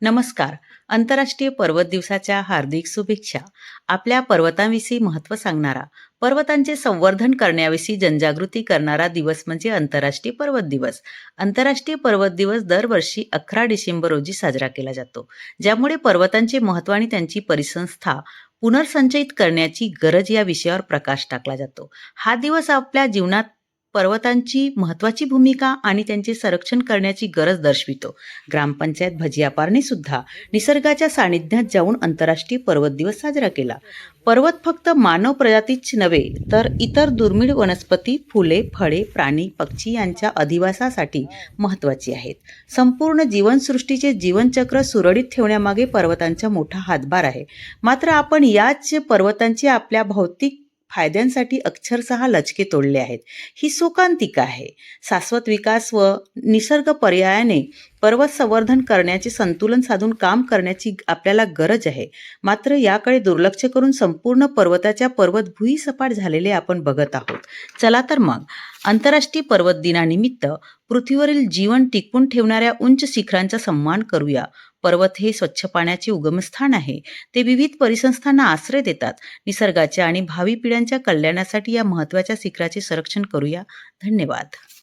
नमस्कार. आंतरराष्ट्रीय पर्वत दिवसाच्या हार्दिक शुभेच्छा. आपल्या पर्वतांविषयी महत्त्व सांगणारा पर्वतांचे संवर्धन करण्याविषयी जनजागृती करणारा दिवस म्हणजे आंतरराष्ट्रीय पर्वत दिवस. आंतरराष्ट्रीय पर्वत दिवस दरवर्षी अकरा डिसेंबर रोजी साजरा केला जातो. ज्यामुळे पर्वतांचे महत्त्व आणि त्यांची परिसंस्था पुनर्संचयित करण्याची गरज या विषयावर प्रकाश टाकला जातो. हा दिवस आपल्या जीवनात पर्वतांची महत्त्वाची भूमिका आणि त्यांचे संरक्षण करण्याची गरज दर्शवितो. ग्रामपंचायत भजियापारने सुद्धा निसर्गाच्या सानिध्यात जाऊन आंतरराष्ट्रीय पर्वत दिवस साजरा केला. पर्वत फक्त मानव प्रजातीच नव्हे तर इतर दुर्मिळ वनस्पती फुले फळे प्राणी पक्षी यांच्या अधिवासासाठी महत्त्वाची आहेत. संपूर्ण जीवनसृष्टीचे जीवनचक्र सुरळीत ठेवण्यामागे पर्वतांचा मोठा हातभार आहे. मात्र आपण याच पर्वतांची आपल्या भौतिक फायद्यांसाठी अक्षरशः लचके तोडले आहेत. ही शोकांतिका आहे. शाश्वत विकास व निसर्ग पर्यायाने पर्वत संवर्धन करण्याचे संतुलन साधून काम करण्याची आपल्याला गरज आहे. मात्र याकडे दुर्लक्ष करून संपूर्ण पर्वताच्या पर्वत भुईसपाट झालेले आपण बघत आहोत. चला तर मग आंतरराष्ट्रीय पर्वत दिनानिमित्त पृथ्वीवरील जीवन टिकवून ठेवणाऱ्या उंच शिखरांचा सन्मान करूया. पर्वत हे स्वच्छ पाण्याचे उगमस्थान आहे. ते विविध परिसंस्थांना आश्रय देतात. निसर्गाच्या आणि भावी पिढ्यांच्या कल्याणासाठी या महत्त्वाच्या शिखराचे संरक्षण करूया. धन्यवाद.